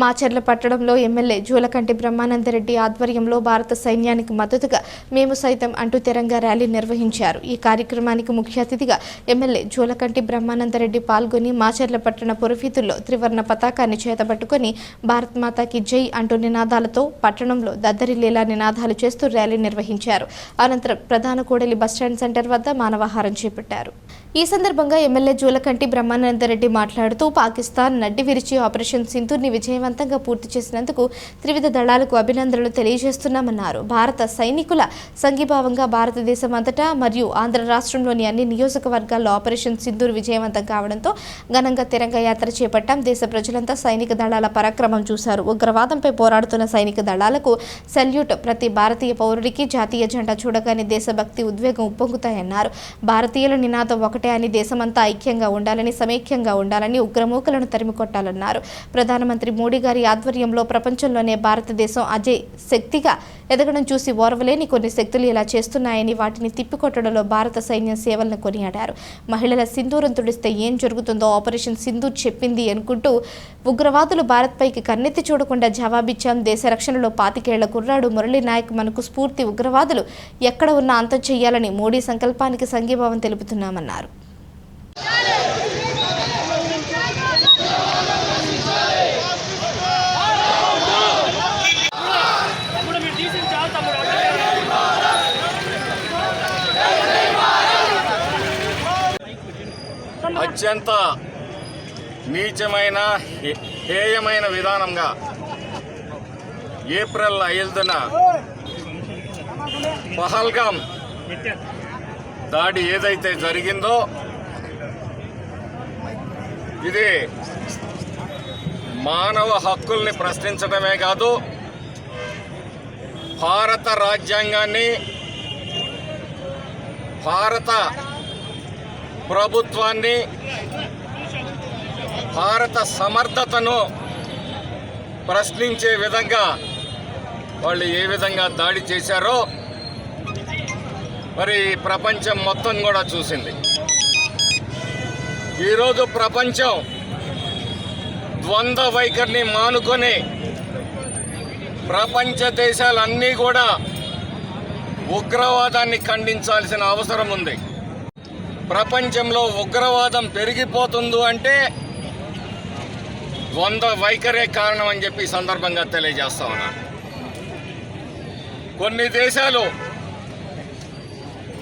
మాచర్ల పట్టణంలో ఎమ్మెల్యే జూలకంటి బ్రహ్మానందరెడ్డి ఆధ్వర్యంలో భారత సైన్యానికి మద్దతుగా మేము సైతం అంటూ తిరంగా ర్యాలీ నిర్వహించారు. ఈ కార్యక్రమానికి ముఖ్య అతిథిగా ఎమ్మెల్యే జూలకంటి బ్రహ్మానందరెడ్డి పాల్గొని మాచర్ల పట్టణ పురవీధుల్లో త్రివర్ణ పతాకాన్ని చేతబట్టుకొని భారత్ మాతాకి జై అంటూ నినాదాలతో పట్టణంలో దద్దరిల్లేలా నినాదాలు చేస్తూ ర్యాలీ నిర్వహించారు. అనంతరం ప్రధాన కూడలి బస్టాండ్ సెంటర్ వద్ద మానవాహారం చేపట్టారు. ఈ సందర్భంగా ఎమ్మెల్యే జూలకంటి బ్రహ్మానందరెడ్డి మాట్లాడుతూ పాకిస్తాన్ నడ్డి విరిచి ఆపరేషన్ సింధూర్ని విజయవంతంగా పూర్తి చేసినందుకు త్రివిధ దళాలకు అభినందనలు తెలియజేస్తున్నామన్నారు. భారత సైనికుల సంఘీభావంగా భారతదేశం అంతటా మరియు ఆంధ్ర రాష్ట్రంలోని అన్ని నియోజకవర్గాల్లో ఆపరేషన్ సింధూర్ విజయవంతం కావడంతో ఘనంగా తిరంగ యాత్ర చేపట్టాం. దేశ ప్రజలంతా సైనిక దళాల పరాక్రమం చూశారు. ఉగ్రవాదంపై పోరాడుతున్న సైనిక దళాలకు సెల్యూట్ ప్రతి భారతీయ పౌరుడికి జాతీయ జెండా చూడగానే దేశభక్తి ఉద్వేగం ఉప్పొంగుతాయన్నారు. భారతీయుల నినాదం ఒకటే అని దేశమంతా ఐక్యంగా ఉండాలని సమైక్యంగా ఉండాలని ఉగ్రమూకలను తరిమికొట్టాలన్నారు. ప్రధానమంత్రి మోడీ మోడీ గారి ఆధ్వర్యంలో ప్రపంచంలోనే భారతదేశం అజయ్ శక్తిగా ఎదగడం చూసి ఓర్వలేని కొన్ని శక్తులు ఇలా చేస్తున్నాయని వాటిని తిప్పికొట్టడంలో భారత సైన్యం సేవలను కొనియాడారు. మహిళల సింధూరం తుడిస్తే ఏం జరుగుతుందో ఆపరేషన్ సింధూర్ చెప్పింది అనుకుంటూ ఉగ్రవాదులు భారత్పైకి కన్నెత్తి చూడకుండా జవాబిచ్చాం. దేశ రక్షణలో పాతికేళ్ళ కుర్రాడు మురళీ నాయక్ మనకు స్ఫూర్తి. ఉగ్రవాదులు ఎక్కడ ఉన్నా అంతం చేయాలని మోడీ సంకల్పానికి సంఘీభావం తెలుపుతున్నామన్నారు. అత్యంత నీచమైన హేయమైన విధానంగా ఏప్రిల్ ఐదున పహల్గాం దాడి ఏదైతే జరిగిందో ఇది మానవ హక్కుల్ని ప్రశ్నించడమే కాదు భారత రాజ్యాంగాన్ని భారత ప్రభుత్వాన్ని భారత సమర్థతను ప్రశ్నించే విధంగా వాళ్ళు ఏ విధంగా దాడి చేశారో మరి ప్రపంచం మొత్తం కూడా చూసింది. ఈరోజు ప్రపంచం ద్వంద్వ వైఖరిని మానుకొని ప్రపంచ దేశాలన్నీ కూడా ఉగ్రవాదాన్ని ఖండించాల్సిన అవసరం ఉంది. ప్రపంచంలో ఉగ్రవాదం పెరిగిపోతుంది అంటే వంద వైఖరే కారణం అని చెప్పి సందర్భంగా తెలియజేస్తా ఉన్నా. కొన్ని దేశాలు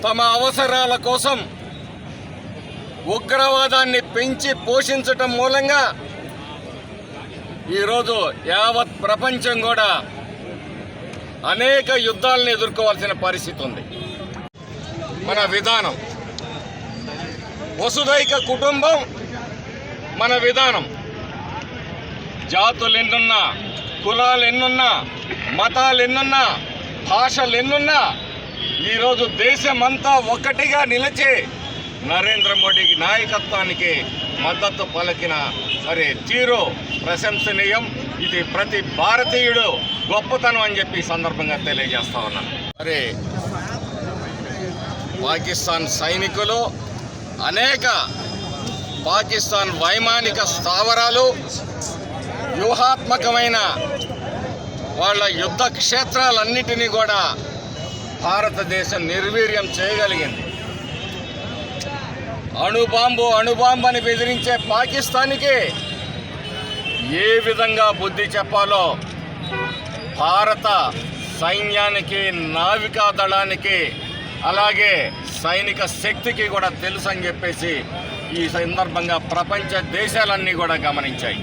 తమ అవసరాల కోసం ఉగ్రవాదాన్ని పెంచి పోషించటం మూలంగా ఈరోజు యావత్ ప్రపంచం కూడా అనేక యుద్ధాలను ఎదుర్కోవాల్సిన పరిస్థితి ఉంది. మన విధానం వసుదైక కుటుంబం మన విధానం. జాతులు ఎన్నున్నా కులాలు ఎన్నున్నా మతాలు ఎన్నున్నా భాషలు ఎన్నున్నా ఈరోజు దేశమంతా ఒక్కటిగా నిలిచి నరేంద్ర మోడీకి నాయకత్వానికి మద్దతు పలికిన సరే తీరు ప్రశంసనీయం. ఇది ప్రతి భారతీయుడు గొప్పతనం అని చెప్పి సందర్భంగా తెలియజేస్తా ఉన్నాను. సరే పాకిస్తాన్ సైనికులు అనేక పాకిస్తాన్ వైమానిక స్థావరాలు వ్యూహాత్మకమైన వాళ్ళ యుద్ధ క్షేత్రాలన్నిటినీ కూడా భారతదేశం నిర్వీర్యం చేయగలిగింది. అణుబాంబు అణుబాంబు అని బెదిరించే పాకిస్తాన్కి ఏ విధంగా బుద్ధి చెప్పాలో భారత సైన్యానికి నావికా దళానికి అలాగే సైనిక శక్తికి కూడా తెలుసు అని చెప్పేసి ఈ సందర్భంగా ప్రపంచ దేశాలన్నీ కూడా గమనించాయి.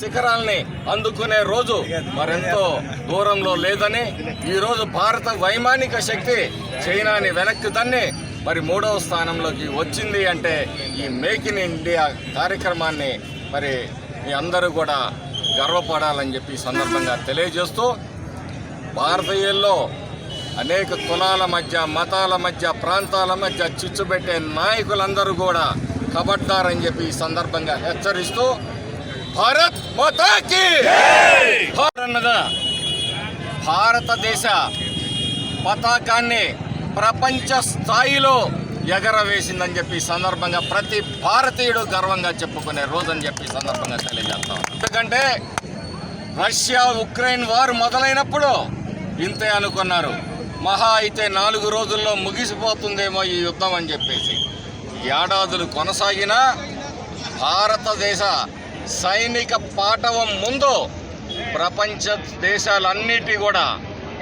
శిఖరాల్ని అందుకునే రోజు మరెంతో దూరంలో లేదని ఈరోజు భారత వైమానిక శక్తి చైనాని వెనక్కి తన్ని మరి మూడవ స్థానంలోకి వచ్చింది అంటే ఈ మేక్ ఇన్ ఇండియా కార్యక్రమాన్ని మరి మీ అందరూ కూడా గర్వపడాలని చెప్పి సందర్భంగా తెలియజేస్తూ భారతీయుల్లో అనేక కులాల మధ్య మతాల మధ్య ప్రాంతాల మధ్య చిచ్చు పెట్టే నాయకులందరూ కూడా కబడ్డారని చెప్పి ఈ సందర్భంగా హెచ్చరిస్తూ భారత్ మాతాకి భారతదేశ పతాకాన్ని ప్రపంచ స్థాయిలో ఎగరవేసిందని చెప్పి సందర్భంగా ప్రతి భారతీయుడు గర్వంగా చెప్పుకునే రోజని చెప్పి సందర్భంగా తెలియజేస్తాం ఎందుకంటే రష్యా ఉక్రెయిన్ వారు మొదలైనప్పుడు ఇంతే అనుకున్నారు. మహా అయితే నాలుగు రోజుల్లో ముగిసిపోతుందేమో ఈ యుద్ధం అని చెప్పేసి. ఏడాదులు కొనసాగినా భారతదేశ సైనిక పాఠవం ముందు ప్రపంచ దేశాలన్నిటి కూడా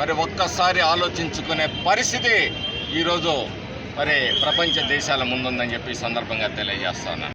మరి ఒక్కసారి ఆలోచించుకునే పరిస్థితి ఈరోజు మరి ప్రపంచ దేశాల ముందుందని చెప్పి సందర్భంగా తెలియజేస్తాను.